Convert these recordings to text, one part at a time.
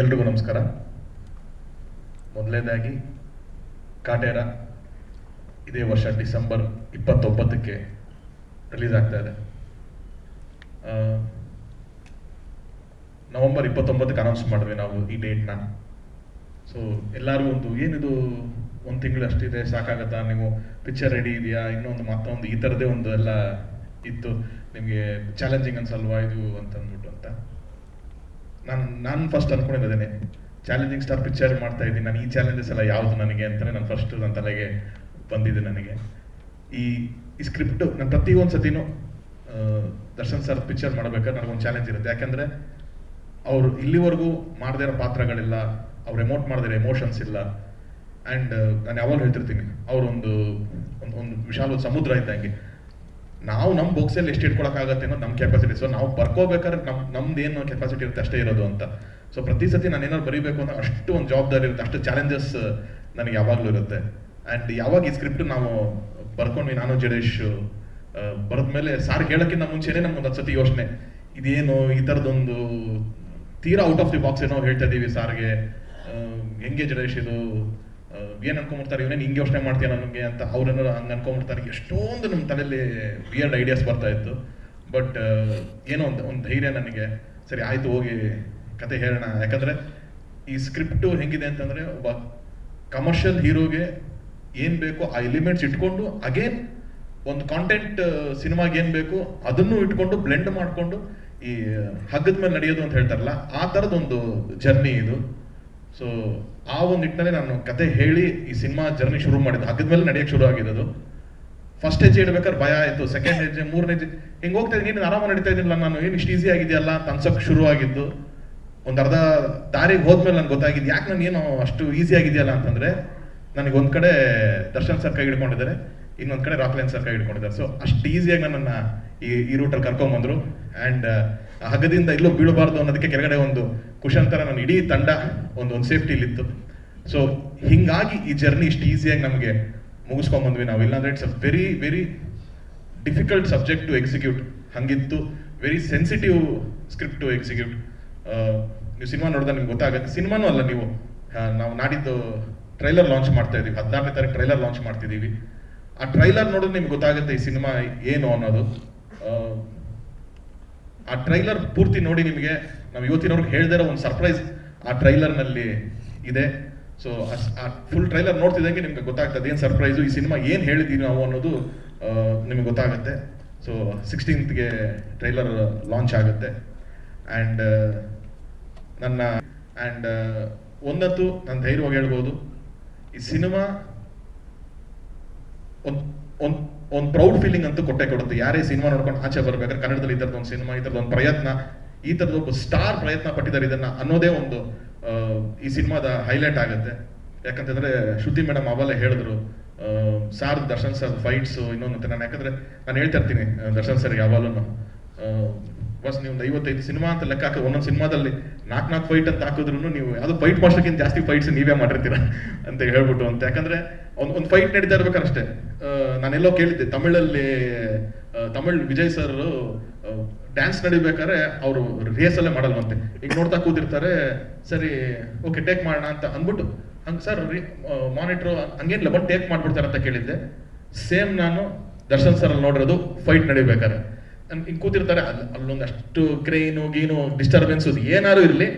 ಎಲ್ರಿಗೂ ನಮಸ್ಕಾರ. ಮೊದಲನೇದಾಗಿ, ಕಾಟೇರ ಇದೇ ವರ್ಷ ಡಿಸೆಂಬರ್ ಇಪ್ಪತ್ತೊಂಬತ್ತಕ್ಕೆ ರಿಲೀಸ್ ಆಗ್ತಾ ಇದೆ. ನವೆಂಬರ್ ಇಪ್ಪತ್ತೊಂಬತ್ತಕ್ಕೆ ಅನೌನ್ಸ್ ಮಾಡಿದ್ವಿ ನಾವು ಈ ಡೇಟ್ನ ಸೊ ಎಲ್ಲರೂ ಒಂದು, ಏನಿದು ಒಂದು ತಿಂಗಳು ಅಷ್ಟಿದೆ, ಸಾಕಾಗತ್ತಾ? ನೀವು ಪಿಕ್ಚರ್ ರೆಡಿ ಇದೆಯಾ? ಇನ್ನೊಂದು ಮತ್ತೊಂದು, ಈ ಥರದೇ ಒಂದು ಎಲ್ಲ ಇತ್ತು. ನಿಮಗೆ ಚಾಲೆಂಜಿಂಗ್ ಅನ್ಸಲ್ವಾ ಇದು ಅಂತ ಅಂದ್ಬಿಟ್ಟು ಅಂತ. ನಾನು ನಾನು ಫಸ್ಟ್ ಅನ್ಕೊಂಡಿದ್ದೇನೆ ಚಾಲೆಂಜಿಂಗ್ ಸ್ಟಾರ್ ಪಿಕ್ಚರ್ ಮಾಡ್ತಾ ಇದ್ದೀನಿ. ನಾನು ಈ ಚಾಲೆಂಜಸ್ ಎಲ್ಲ ಯಾವುದು ನನಗೆ ಅಂತಲೇ ನಾನು ಫಸ್ಟ್ ನನ್ನ ತಲೆಗೆ ಬಂದಿದೆ ನನಗೆ. ಈ ಈ ಸ್ಕ್ರಿಪ್ಟು ನಾನು ಪ್ರತಿಯೊಂದು ಸತಿನೂ ದರ್ಶನ್ ಸರ್ ಪಿಕ್ಚರ್ ಮಾಡಬೇಕಾದ್ರೆ ನನಗೊಂದು ಚಾಲೆಂಜ್ ಇರುತ್ತೆ. ಯಾಕಂದರೆ, ಅವರು ಇಲ್ಲಿವರೆಗೂ ಮಾಡದೇ ಇರೋ ಪಾತ್ರಗಳಿಲ್ಲ, ಅವ್ರು ಎಮೋಟ್ ಮಾಡದಿರೋ ಎಮೋಷನ್ಸ್ ಇಲ್ಲ. ಆ್ಯಂಡ್ ನಾನು ಯಾವಾಗಲೂ ಹೇಳ್ತಿರ್ತೀನಿ, ಅವರೊಂದು, ಒಂದು ಒಂದು ವಿಶಾಲ ಸಮುದ್ರ ಇದ್ದಂಗೆ ನಾವು ನಮ್ಮ ಬಾಕ್ಸಲ್ಲಿ ಎಷ್ಟು ಇಟ್ಕೊಳಕ್ಕಾಗತ್ತೆ ಅನ್ನೋದು ನಮ್ಮ ಕೆಪಾಸಿಟಿ ಸೊ ನಾವು ಬರ್ಕೋಬೇಕಾದ್ರೆ ನಮ್ಮ ಏನು ಕೆಪಾಸಿಟಿ ಇರುತ್ತೆ ಅಷ್ಟೇ ಇರೋದು ಅಂತ. ಸೊ ಪ್ರತಿ ಸತಿ ನಾನು ಏನಾದ್ರು ಬರೀಬೇಕು ಅಂತ ಅಷ್ಟು ಒಂದು ಜವಾಬ್ದಾರಿ ಇರುತ್ತೆ, ಅಷ್ಟು ಚಾಲೆಂಜಸ್ ನನಗೆ ಯಾವಾಗಲೂ ಇರುತ್ತೆ. ಆ್ಯಂಡ್ ಯಾವಾಗ ಈ ಸ್ಕ್ರಿಪ್ಟ್ ನಾವು ಬರ್ಕೊಂಡ್ವಿ, ನಾನು, ಜಡೇಶ್ ಬರೆದ್ಮೇಲೆ ಸಾರ್ ಹೇಳೋಕ್ಕಿಂತ ಮುಂಚೆನೇ ನಮ್ಗೆ ಒಂದು ಸತಿ ಯೋಚನೆ. ಇದೇನು ಈ ಥರದೊಂದು ತೀರಾ ಔಟ್ ಆಫ್ ದಿ ಬಾಕ್ಸ್ ಏನೋ ಹೇಳ್ತಾ ಇದೀವಿ ಸಾರ್ಗೆ. ಹೆಂಗೆ ಜಡೇಶ್ ಇದು? ಏನ್ ಅನ್ಕೊಂಡ್ಬಿಡ್ತಾರೆ, ಇವನೇನು ಹಿಂಗೆ ಯೋಚನೆ ಮಾಡ್ತೀಯ ನನಗೆ? ಅಂತ ಅವ್ರನ್ನ ಹಂಗೆ ಅನ್ಕೊಂಡ್ಬಿಡ್ತಾರೆ. ಎಷ್ಟೊಂದು ನಮ್ಮ ತಲೆಯಲ್ಲಿ ಬಿಯರ್ಡ್ ಐಡಿಯಾಸ್ ಬರ್ತಾ ಇತ್ತು. ಬಟ್ ಏನೋ ಒಂದು ಒಂದು ಧೈರ್ಯ ನನಗೆ. ಸರಿ, ಆಯ್ತು, ಹೋಗಿ ಕತೆ ಹೇಳೋಣ. ಯಾಕಂದ್ರೆ ಈ ಸ್ಕ್ರಿಪ್ಟು ಹೆಂಗಿದೆ ಅಂತಂದ್ರೆ, ಒಬ್ಬ ಕಮರ್ಷಿಯಲ್ ಹೀರೋಗೆ ಏನು ಬೇಕೋ ಆ ಎಲಿಮೆಂಟ್ಸ್ ಇಟ್ಕೊಂಡು ಅಗೇನ್ ಒಂದು ಕಾಂಟೆಂಟ್ ಸಿನಿಮಾಗೆ ಏನು ಬೇಕು ಅದನ್ನು ಇಟ್ಕೊಂಡು ಬ್ಲೆಂಡ್ ಮಾಡಿಕೊಂಡು ಈ ಹಗ್ಗದ ಮೇಲೆ ನಡೆಯೋದು ಅಂತ ಹೇಳ್ತಾರಲ್ಲ, ಆ ಥರದೊಂದು ಜರ್ನಿ ಇದು. ಸೊ ಆ ಒಂದು ನಿಟ್ಟಿನಲ್ಲಿ ನಾನು ಕತೆ ಹೇಳಿ ಈ ಸಿನಿಮಾ ಜರ್ನಿ ಶುರು ಮಾಡಿದ್ದು. ಹಗ್ಗದ ಮೇಲೆ ನಡೆಯಕ್ಕೆ ಶುರು ಆಗಿದ್ದು ಫಸ್ಟ್ ಹೆಜ್ಜೆ ಇಡ್ಬೇಕಾದ್ರೆ ಭಯ ಆಯಿತು. ಸೆಕೆಂಡ್ ಹೆಜ್ಜೆ ಮೂರನೇ ಹೆಜ್ಜೆ ಹಿಂಗೆ ಹೋಗ್ತಾ ಇದ್ದೀನಿ? ನೀನು ಆರಾಮ ನಡೀತಾ ಇದ್ದಿಲ್ಲ ನಾನು. ಏನು ಇಷ್ಟು ಈಸಿ ಆಗಿದೆಯಲ್ಲ ಅಂತ ಅನ್ಸೋಕೆ ಶುರು ಆಗಿದ್ದು. ಒಂದು ಅರ್ಧ ದಾರಿಗೆ ಹೋದ್ಮೇಲೆ ನಂಗೆ ಗೊತ್ತಾಗಿದ್ದು, ಯಾಕೆ ನಾನು ಏನು ಅಷ್ಟು ಈಸಿ ಆಗಿದೆಯಲ್ಲ ಅಂತಂದರೆ, ನನಗೆ ಒಂದು ಕಡೆ ದರ್ಶನ್ ಸರ್ ಕೈ ಹಿಡ್ಕೊಂಡಿದ್ದಾರೆ. ಇನ್ನೊಂದು ಕಡೆ ರಾಕ್ಲೈನ್ ಸರ್ ಕೈ ಹಿಡ್ಕೊಂಡಿದ್ದಾರೆ. ಸೊ ಅಷ್ಟು ಈಸಿಯಾಗಿ ನನ್ನನ್ನು ಈ ಈ ರೂಟಲ್ಲಿ ಕರ್ಕೊಂಬಂದ್ರು. ಆ್ಯಂಡ್ ಹಗ್ಗದಿಂದ ಇಲ್ಲೂ ಬೀಳಬಾರ್ದು ಅನ್ನೋದಕ್ಕೆ ಕೆಳಗಡೆ ಒಂದು ಕುಶನ್ ತರ ನನ್ನ ಇಡೀ ತಂಡ ಒಂದು ಒಂದು ಸೇಫ್ಟಿಲಿತ್ತು ಸೊ ಹಿಂಗಾಗಿ ಈ ಜರ್ನಿ ಇಷ್ಟು ಈಸಿಯಾಗಿ ನಮಗೆ ಮುಗಿಸ್ಕೊಂಬಂದ್ವಿ ನಾವು. ಇಲ್ಲಾಂದ್ರೆ it's a very very difficult subject to execute ಹಂಗಿತ್ತು. Very sensitive script to execute ನೀವು ಸಿನಿಮಾ ನೋಡಿದ್ರೆ ನಿಮ್ಗೆ ಗೊತ್ತಾಗುತ್ತೆ. ಸಿನಿಮಾನೂ ಅಲ್ಲ ನೀವು. ನಾವು ನಾಡಿದ್ದು ಟ್ರೈಲರ್ ಲಾಂಚ್ ಮಾಡ್ತಾ ಇದೀವಿ. ಹದಿನಾರನೇ ತಾರೀಕು ಟ್ರೈಲರ್ ಲಾಂಚ್ ಮಾಡ್ತಿದ್ದೀವಿ ಆ ಟ್ರೈಲರ್ ನೋಡಿದ್ರೆ ನಿಮ್ಗೆ ಗೊತ್ತಾಗುತ್ತೆ ಈ ಸಿನಿಮಾ ಏನು ಅನ್ನೋದು. ಆ, ಟ್ರೈಲರ್ ಪೂರ್ತಿ ನೋಡಿ ನಿಮಗೆ ನಾವು ಇವತ್ತಿನವ್ರಿಗೆ ಹೇಳ್ದೇ ಇರೋ ಒಂದು ಸರ್ಪ್ರೈಸ್ ಆ ಟ್ರೈಲರ್ನಲ್ಲಿ ಇದೆ. ಸೊ ಆ ಫುಲ್ ಟ್ರೈಲರ್ ನೋಡ್ತಿದ್ದಂಗೆ ನಿಮ್ಗೆ ಗೊತ್ತಾಗ್ತದೆ ಏನು ಸರ್ಪ್ರೈಸು ಈ ಸಿನಿಮಾ ಏನು ಹೇಳಿದೀವಿ ನಾವು ಅನ್ನೋದು ನಿಮಗೆ ಗೊತ್ತಾಗುತ್ತೆ. ಸೊ ಸಿಕ್ಸ್ಟೀನ್ತ್ಗೆ ಟ್ರೈಲರ್ ಲಾಂಚ್ ಆಗುತ್ತೆ. ಆ್ಯಂಡ್ ನನ್ನ ಆ್ಯಂಡ್ ಒಂದಂತೂ ನಾನು ಧೈರ್ಯವಾಗಿ ಹೇಳ್ಬೋದು ಈ ಸಿನಿಮಾ ಒಂದು ಒಂದು ಒಂದು ಪ್ರೌಡ್ ಫೀಲಿಂಗ್ ಅಂತೂ ಕೊಟ್ಟೆ ಕೊಡುತ್ತೆ. ಯಾರೇ ಸಿನಿಮಾ ನೋಡ್ಕೊಂಡು ಆಚೆ ಬರ್ಬೇಕಾದ್ರೆ ಕನ್ನಡದಲ್ಲಿ ಈ ಥರದ ಒಂದು ಸಿನಿಮಾ, ಈ ಒಂದು ಪ್ರಯತ್ನ, ಈ ಥರದ್ದು ಒಬ್ಬ ಸ್ಟಾರ್ ಪ್ರಯತ್ನ ಪಟ್ಟಿದ್ದಾರೆ ಇದನ್ನ ಅನ್ನೋದೇ ಒಂದು ಈ ಸಿನಿಮಾದ ಹೈಲೈಟ್ ಆಗುತ್ತೆ. ಯಾಕಂತಂದ್ರೆ ಶ್ರುತಿ ಮೇಡಮ್ ಅವಲ್ಲೇ ಹೇಳಿದ್ರು ಸಾರ್, ದರ್ಶನ್ ಸರ್ ಫೈಟ್ಸ್ ಇನ್ನೊಂದು ಅಂತ. ನಾನು ಯಾಕಂದ್ರೆ ನಾನು ಹೇಳ್ತಾ ಇರ್ತೀನಿ ದರ್ಶನ್ ಸರ್ ಯಾವಾಗಲೂ ಬಸ್ ನೀವು ಒಂದು ಐವತ್ತೈದು ಸಿನಿಮಾ ಅಂತ ಲೆಕ್ಕ ಹಾಕಿ ಒಂದೊಂದು ಸಿನಿಮಾದಲ್ಲಿ ನಾಲ್ಕು ನಾಲ್ಕು ಫೈಟ್ ಅಂತ ಹಾಕಿದ್ರು ನೀವು ಅದು ಫೈಟ್ ಮಾಸ್ಟರ್ಗಿಂತ ಜಾಸ್ತಿ ಫೈಟ್ಸ್ ನೀವೇ ಮಾಡಿರ್ತೀರ ಅಂತ ಹೇಳ್ಬಿಟ್ಟು ಅಂತ. ಯಾಕಂದ್ರೆ ಒಂದು ಒಂದು ಫೈಟ್ ನಡೀತಾ ಇರ್ಬೇಕಷ್ಟೇ ನಾನೆಲ್ಲೋ ಕೇಳಿದ್ದೆ, ತಮಿಳಲ್ಲಿ ತಮಿಳ್ ವಿಜಯ್ ಸರ್ ಡ್ಯಾನ್ಸ್ ನಡಿಬೇಕಾದ್ರೆ ಅವರು ರಿಹರ್ಸಲ್ಲೇ ಮಾಡಲ್ವಂತೆ. ಈಗ ನೋಡ್ತಾ ಕೂತಿರ್ತಾರೆ, ಸರಿ ಓಕೆ ಟೇಕ್ ಮಾಡೋಣ ಅಂತ ಅಂದ್ಬಿಟ್ಟು, ಹಂಗೆ ಸರ್ ಮಾನಿಟ್ರು ಹಂಗೇನಿಲ್ಲ ಬಟ್ ಟೇಕ್ ಮಾಡ್ಬಿಡ್ತಾರೆ ಅಂತ ಕೇಳಿದ್ದೆ. ಸೇಮ್ ನಾನು ದರ್ಶನ್ ಸರ್ ಅಲ್ಲಿ ನೋಡಿರೋದು ಫೈಟ್ ನಡಿಬೇಕಾದ್ರೆ. ಹಿಂಗೆ ಕೂತಿರ್ತಾರೆ ಅಲ್ಲಿ ಅಲ್ಲೊಂದು ಅಷ್ಟು ಕ್ರೈನು ಗೀನು ಡಿಸ್ಟರ್ಬೆನ್ಸ್ ಏನಾದ್ರು ಇರಲಿ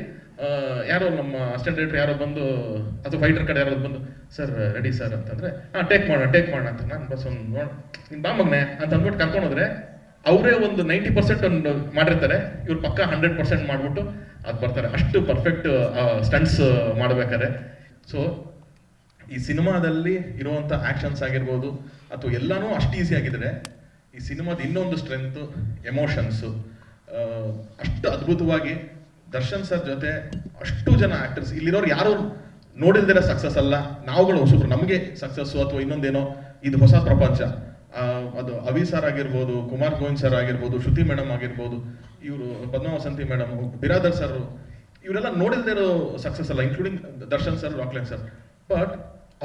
ಯಾರೋ ನಮ್ಮ ಅಸ್ಟೆಂಟ್ ಡೈರೆಕ್ಟರ್ ಯಾರೋ ಬಂದು, ಅಥವಾ ಫೈಟರ್ ಕಡೆ ಯಾರೋ ಬಂದು ಸರ್ ರೆಡಿ ಸರ್ ಅಂತಂದ್ರೆ, ಹಾಂ ಟೇಕ್ ಮಾಡೋಣ ಟೇಕ್ ಮಾಡೋಣ, ಅಂತ ನಾನು ಬಸ್ ಒಂದು ನೋಡ್ ಬಾ ಮಗ್ನೆ, ಅಂತ ಅಂದ್ಬಿಟ್ಟು ಕರ್ಕೊಂಡು ಹೋದ್ರೆ, ಅವರೇ ಒಂದು ನೈಂಟಿ ಪರ್ಸೆಂಟ್ ಒಂದು ಮಾಡಿರ್ತಾರೆ, ಇವ್ರು ಪಕ್ಕ ಹಂಡ್ರೆಡ್ ಪರ್ಸೆಂಟ್ ಮಾಡ್ಬಿಟ್ಟು ಅದು ಬರ್ತಾರೆ. ಅಷ್ಟು ಪರ್ಫೆಕ್ಟ್ ಸ್ಟಂಟ್ಸ್ ಮಾಡ್ಬೇಕಾದ್ರೆ. ಸೊ ಈ ಸಿನಿಮಾದಲ್ಲಿ ಇರುವಂತ ಆಕ್ಷನ್ಸ್ ಆಗಿರ್ಬೋದು, ಅಥವಾ ಎಲ್ಲಾನು ಅಷ್ಟು ಈಸಿ ಆಗಿದ್ರೆ, ಈ ಸಿನಿಮಾದ ಇನ್ನೊಂದು ಸ್ಟ್ರೆಂತ್ ಎಮೋಷನ್ಸು ಅಷ್ಟು ಅದ್ಭುತವಾಗಿ ದರ್ಶನ್ ಸರ್ ಜೊತೆ ಅಷ್ಟು ಜನ ಆಕ್ಟರ್ಸ್ ಇಲ್ಲಿರೋರು ಯಾರು ನೋಡಿಲ್ದಿರ ಸಕ್ಸಸ್ ಅಲ್ಲ. ನಾವುಗಳು ಹೊಸಬ್ರು ನಮಗೆ ಸಕ್ಸಸ್ಸು ಅಥವಾ ಇನ್ನೊಂದೇನೋ ಇದು ಹೊಸ ಪ್ರಪಂಚ. ಅದು ಅವಿ ಸರ್ ಆಗಿರ್ಬೋದು, ಕುಮಾರ್ ಗೋವಿಂದ್ ಸರ್ ಆಗಿರ್ಬೋದು, ಶ್ರುತಿ ಮೇಡಮ್ ಆಗಿರ್ಬೋದು, ಇವರು ಪದ್ಮವಸಂತಿ ಮೇಡಮ್ ಬಿರಾದರ್ ಸರ್ ಇವರೆಲ್ಲ ನೋಡಿದ್ರೆ ಸಕ್ಸಸ್ ಅಲ್ಲ including Darshan sir Rockline sir but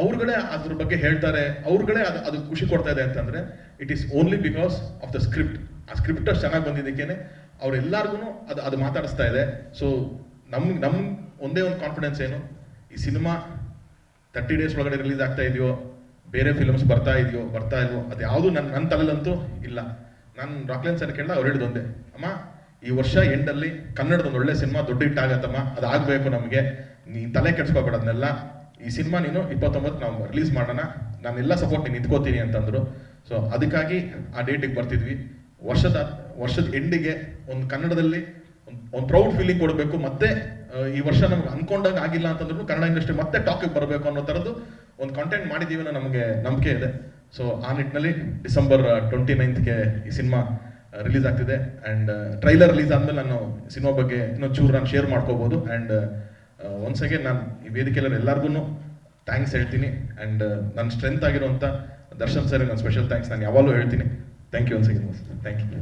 ಅವ್ರುಗಳೇ ಅದ್ರ ಬಗ್ಗೆ ಹೇಳ್ತಾರೆ. ಅವ್ರುಗಳೇ ಅದು ಅದು ಖುಷಿ ಕೊಡ್ತಾ ಇದೆ ಅಂತಂದ್ರೆ it is only because of the script ಆ ಸ್ಕ್ರಿಪ್ಟ್ ಅಷ್ಟು ಚೆನ್ನಾಗಿ ಬಂದಿದ್ದಕ್ಕೇನೆ ಅವ್ರೆಲ್ಲರಿಗೂ ಅದು ಅದು ಮಾತಾಡಿಸ್ತಾ ಇದೆ. ಸೊ ನಮ್ ನಮ್ ಒಂದೇ ಒಂದು ಕಾನ್ಫಿಡೆನ್ಸ್ ಏನು? ಈ ಸಿನಿಮಾ ತರ್ಟಿ ಡೇಸ್ ಒಳಗಡೆ ರಿಲೀಸ್ ಆಗ್ತಾ ಇದೆಯೋ, ಬೇರೆ ಫಿಲ್ಮ್ಸ್ ಬರ್ತಾ ಇದೆಯೋ, ಬರ್ತಾ ಇಲ್ವೋ, ಅದು ಯಾವುದು ನನ್ನ ನನ್ನ ತಲೆಲಂತೂ ಇಲ್ಲ. ನಾನು ರಾಕ್ಲೈನ್ ಸರ್ ಕೇಳಿದ ಅವ್ರು ಹೇಳಿದೊಂದೇ ಅಮ್ಮ, ಈ ವರ್ಷ ಎಂಡಲ್ಲಿ ಕನ್ನಡದ ಒಂದು ಒಳ್ಳೆ ಸಿನಿಮಾ ದೊಡ್ಡ ಹಿಟ್ ಆಗತ್ತಮ್ಮ, ಅದು ಆಗಬೇಕು ನಮಗೆ. ನೀನು ತಲೆ ಕೆಡ್ಸ್ಕೊಬೇಡ ಅದನ್ನೆಲ್ಲ. ಈ ಸಿನಿಮಾ ನೀನು ಇಪ್ಪತ್ತೊಂಬತ್ತು ನಾವು ರಿಲೀಸ್ ಮಾಡೋಣ. ನಾನೆಲ್ಲ ಸಪೋರ್ಟ್ ನೀನು ನಿಂತ್ಕೋತೀನಿ ಅಂತಂದರು. ಸೊ ಅದಕ್ಕಾಗಿ ಆ ಡೇಟಿಗೆ ಬರ್ತಿದ್ವಿ. ವರ್ಷದ ವರ್ಷದ ಎಂಡಿಗೆ ಒಂದು ಕನ್ನಡದಲ್ಲಿ ಒಂದು ಪ್ರೌಡ್ ಫೀಲಿಂಗ್ ಕೊಡಬೇಕು. ಮತ್ತೆ ಈ ವರ್ಷ ನಮ್ಗೆ ಅನ್ಕೊಂಡಾಗ ಆಗಿಲ್ಲ ಅಂತಂದ್ರು ಕನ್ನಡ ಇಂಡಸ್ಟ್ರಿ ಮತ್ತೆ ಟಾಕಿಗೆ ಬರಬೇಕು ಅನ್ನೋ ಥರದ್ದು ಒಂದು ಕಂಟೆಂಟ್ ಮಾಡಿದ್ದೀವಿ ಅನ್ನೋ ನಮಗೆ ನಂಬಿಕೆ ಇದೆ. ಸೊ ಆ ನಿಟ್ಟಿನಲ್ಲಿ ಡಿಸೆಂಬರ್ ಟ್ವೆಂಟಿ ನೈನ್ತ್ಗೆ ಈ ಸಿನಿಮಾ ರಿಲೀಸ್ ಆಗ್ತಿದೆ. ಆ್ಯಂಡ್ ಟ್ರೈಲರ್ ರಿಲೀಸ್ ಆದ್ಮೇಲೆ ನಾನು ಸಿನಿಮಾ ಬಗ್ಗೆ ಇನ್ನೊಂದು ಚೂರು ನಾನು ಶೇರ್ ಮಾಡ್ಕೋಬೋದು. ಆ್ಯಂಡ್ ಒನ್ಸ್ ಅಗೇನ್ ನಾನು ಈ ವೇದಿಕೆಯಲ್ಲಿ ಎಲ್ಲರಿಗೂ ಥ್ಯಾಂಕ್ಸ್ ಹೇಳ್ತೀನಿ. ಆ್ಯಂಡ್ ನನ್ನ ಸ್ಟ್ರೆಂತ್ ಆಗಿರುವಂಥ ದರ್ಶನ್ ಸರ್, ನನ್ನ ಸ್ಪೆಷಲ್ ಥ್ಯಾಂಕ್ಸ್ ನಾನು ಯಾವಾಗಲೂ ಹೇಳ್ತೀನಿ. Thank you once again thank you